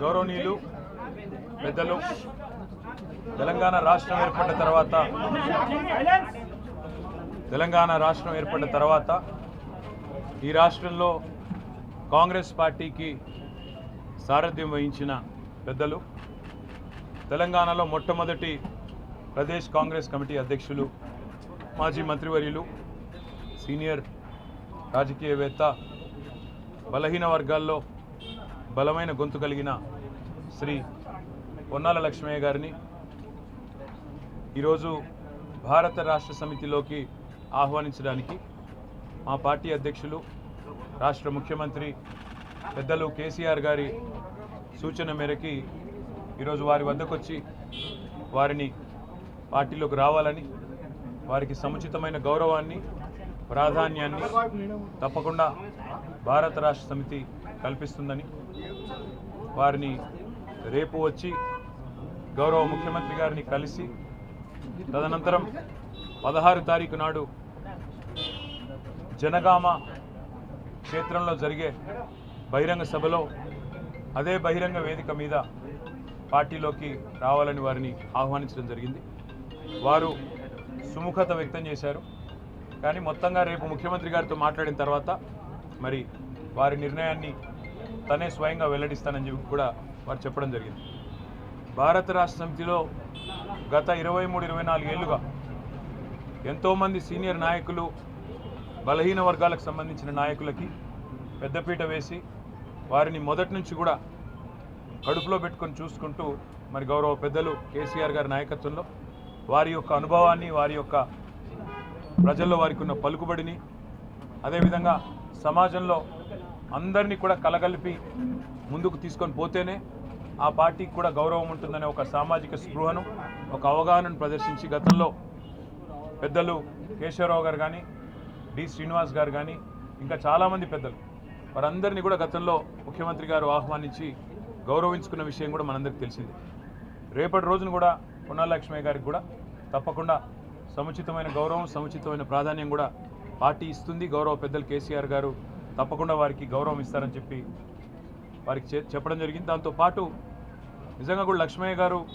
గౌరవనీయులు పెద్దలు తెలంగాణ రాష్ట్రం ఏర్పడిన తర్వాత తెలంగాణ రాష్ట్రం ఏర్పడిన తర్వాత ఈ రాష్ట్రంలో కాంగ్రెస్ పార్టీకి సారథ్యం వహించిన పెద్దలు తెలంగాణలో మొట్టమొదటి ప్రదేశ్ కాంగ్రెస్ కమిటీ అధ్యక్షులు మాజీ మంత్రివర్యులు సీనియర్ రాజకీయవేత్త బలహీన వర్గాల్లో బలమైన గొంతు కలిగిన శ్రీ పొన్నాల లక్ష్మయ్య గారిని ఈరోజు భారత రాష్ట్ర సమితిలోకి ఆహ్వానించడానికి మా పార్టీ అధ్యక్షులు రాష్ట్ర ముఖ్యమంత్రి పెద్దలు కేసీఆర్ గారి సూచన మేరకి ఈరోజు వారి వద్దకొచ్చి వారిని పార్టీలోకి రావాలని వారికి సముచితమైన గౌరవాన్ని ప్రాధాన్యాన్ని తప్పకుండా భారత రాష్ట్ర సమితి కల్పిస్తుందని. వారిని రేపు వచ్చి గౌరవ ముఖ్యమంత్రి గారిని కలిసి తదనంతరం పదహారు తారీఖు నాడు జనగామ క్షేత్రంలో జరిగే బహిరంగ సభలో అదే బహిరంగ వేదిక మీద పార్టీలోకి రావాలని వారిని ఆహ్వానించడం జరిగింది. వారు సుముఖత వ్యక్తం చేశారు. కానీ మొత్తంగా రేపు ముఖ్యమంత్రి గారితో మాట్లాడిన తర్వాత మరి వారి నిర్ణయాన్ని తనే స్వయంగా వెల్లడిస్తానని చెప్పి కూడా వారు చెప్పడం జరిగింది. భారత రాష్ట్ర సమితిలో గత ఇరవై మూడు ఇరవై నాలుగు ఏళ్ళుగా ఎంతోమంది సీనియర్ నాయకులు బలహీన వర్గాలకు సంబంధించిన నాయకులకి పెద్దపీట వేసి వారిని మొదటి నుంచి కూడా కడుపులో పెట్టుకొని చూసుకుంటూ మరి గౌరవ పెద్దలు కేసీఆర్ గారి నాయకత్వంలో వారి యొక్క అనుభవాన్ని వారి యొక్క ప్రజల్లో వారికి ఉన్న పలుకుబడిని అదేవిధంగా సమాజంలో అందరినీ కూడా కలగలిపి ముందుకు తీసుకొని పోతేనే ఆ పార్టీకి కూడా గౌరవం ఉంటుందనే ఒక సామాజిక స్పృహను ఒక అవగాహనను ప్రదర్శించి గతంలో పెద్దలు కేశవరావు గారు కానీ డి శ్రీనివాస్ గారు కానీ ఇంకా చాలామంది పెద్దలు వారందరినీ కూడా గతంలో ముఖ్యమంత్రి గారు ఆహ్వానించి గౌరవించుకున్న విషయం కూడా మనందరికీ తెలిసింది. రేపటి రోజున కూడా పొన్నాల గారికి కూడా తప్పకుండా సముచితమైన గౌరవం సముచితమైన ప్రాధాన్యం కూడా పార్టీ ఇస్తుంది. గౌరవ పెద్దలు కేసీఆర్ గారు తప్పకుండా వారికి గౌరవం ఇస్తారని చెప్పి వారికి చె- చెప్పడం జరిగింది. దాంతోపాటు నిజంగా కూడా లక్ష్మయ్య గారు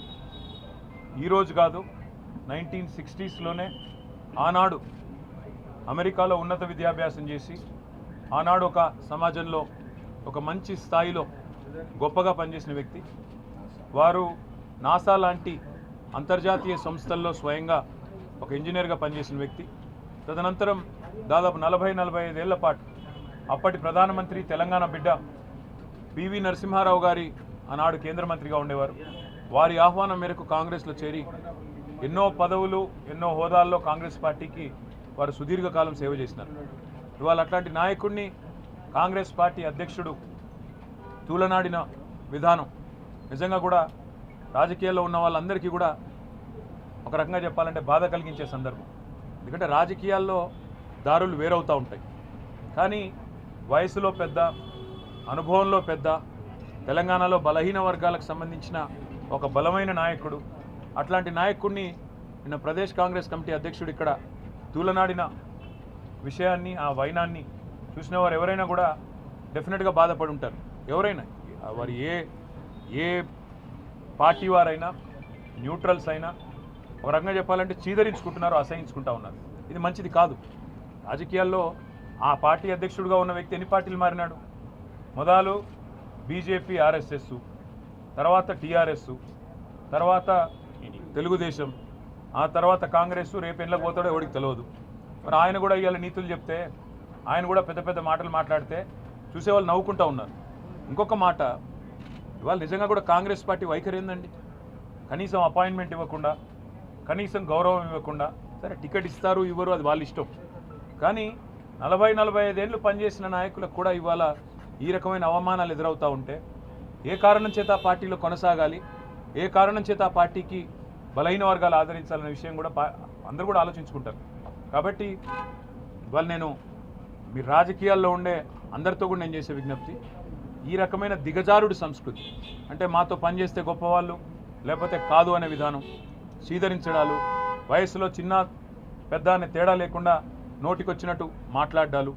ఈరోజు కాదు నైన్టీన్ సిక్స్టీస్లోనే ఆనాడు అమెరికాలో ఉన్నత విద్యాభ్యాసం చేసి ఆనాడు ఒక సమాజంలో ఒక మంచి స్థాయిలో గొప్పగా పనిచేసిన వ్యక్తి. వారు నాసా లాంటి అంతర్జాతీయ సంస్థల్లో స్వయంగా ఒక ఇంజనీర్గా పనిచేసిన వ్యక్తి. తదనంతరం దాదాపు నలభై నలభై ఐదేళ్ళ పాటు అప్పటి ప్రధానమంత్రి తెలంగాణ బిడ్డ పివి నరసింహారావు గారి ఆనాడు కేంద్ర మంత్రిగా ఉండేవారు. వారి ఆహ్వానం మేరకు కాంగ్రెస్లో చేరి ఎన్నో పదవులు ఎన్నో హోదాల్లో కాంగ్రెస్ పార్టీకి వారు సుదీర్ఘకాలం సేవ చేసినారు. ఇవాళ అట్లాంటి నాయకుడిని కాంగ్రెస్ పార్టీ అధ్యక్షుడు తూలనాడిన విధానం నిజంగా కూడా రాజకీయాల్లో ఉన్న వాళ్ళందరికీ కూడా ఒక రకంగా చెప్పాలంటే బాధ కలిగించే సందర్భం. ఎందుకంటే రాజకీయాల్లో దారులు వేరవుతూ ఉంటాయి. కానీ వయసులో పెద్ద అనుభవంలో పెద్ద తెలంగాణలో బలహీన వర్గాలకు సంబంధించిన ఒక బలమైన నాయకుడు. అట్లాంటి నాయకుడిని నిన్న ప్రదేశ్ కాంగ్రెస్ కమిటీ అధ్యక్షుడు ఇక్కడ తూలనాడిన విషయాన్ని ఆ వైనాన్ని చూసిన వారు ఎవరైనా కూడా డెఫినెట్గా బాధపడి ఉంటారు. ఎవరైనా వారు ఏ ఏ పార్టీ వారైనా న్యూట్రల్స్ అయినా ఒక రకంగా చెప్పాలంటే చీదరించుకుంటున్నారు అసహించుకుంటా ఉన్నారు. ఇది మంచిది కాదు. రాజకీయాల్లో ఆ పార్టీ అధ్యక్షుడిగా ఉన్న వ్యక్తి ఎన్ని పార్టీలు మారినాడు? మొదలు బీజేపీ ఆర్ఎస్ఎస్ తర్వాత టీఆర్ఎస్ తర్వాత తెలుగుదేశం ఆ తర్వాత కాంగ్రెస్ రేపు ఎండ్లకు పోతాడో ఎవరికి తెలియదు. మరి ఆయన కూడా ఇవాళ నీతులు చెప్తే ఆయన కూడా పెద్ద పెద్ద మాటలు మాట్లాడితే చూసేవాళ్ళు నవ్వుకుంటూ ఉన్నారు. ఇంకొక మాట ఇవాళ నిజంగా కూడా కాంగ్రెస్ పార్టీ వైఖరి ఏందండి? కనీసం అపాయింట్మెంట్ ఇవ్వకుండా కనీసం గౌరవం ఇవ్వకుండా సరే టికెట్ ఇస్తారు ఇవ్వరు అది వాళ్ళ ఇష్టం. కానీ నలభై నలభై ఐదేళ్ళు పనిచేసిన నాయకులకు కూడా ఇవాళ ఈ రకమైన అవమానాలు ఎదురవుతూ ఉంటే ఏ కారణం చేత ఆ పార్టీలో కొనసాగాలి? ఏ కారణం చేత ఆ పార్టీకి బలహీన వర్గాలు ఆదరించాలనే విషయం కూడా పా- అందరూ కూడా ఆలోచించుకుంటారు. కాబట్టి ఇవాళ నేను మీ రాజకీయాల్లో ఉండే అందరితో కూడా నేను చేసే విజ్ఞప్తి ఈ రకమైన దిగజారుడు సంస్కృతి అంటే మాతో పనిచేస్తే గొప్పవాళ్ళు లేకపోతే కాదు అనే విధానం స్వీకరించడాలు వయసులో చిన్న పెద్ద అనే తేడా లేకుండా నోటికొచ్చినట్టు మాట్లాడాలు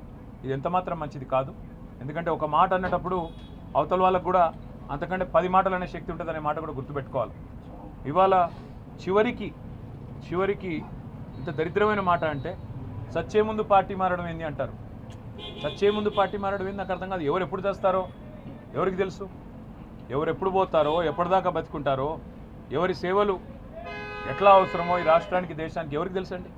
ఇది ఎంతమాత్రం మంచిది కాదు. ఎందుకంటే ఒక మాట అన్నటప్పుడు అవతల వాళ్ళకు కూడా అంతకంటే పది మాటలు అనే శక్తి ఉంటుందనే మాట కూడా గుర్తుపెట్టుకోవాలి. ఇవాళ చివరికి చివరికి ఇంత దరిద్రమైన మాట అంటే సచ్చే ముందు పార్టీ మారడం ఏంది అంటారు? చచ్చే ముందు పార్టీ మారడం ఏంది నాకు అర్థం కాదు. ఎవరు ఎప్పుడు చేస్తారో? ఎవరికి తెలుసు? ఎవరు ఎప్పుడు పోతారో? ఎప్పటిదాకా బతుకుంటారో? ఎవరి సేవలు ఎట్లా అవసరమో ఈ రాష్ట్రానికి దేశానికి ఎవరికి తెలుసండి?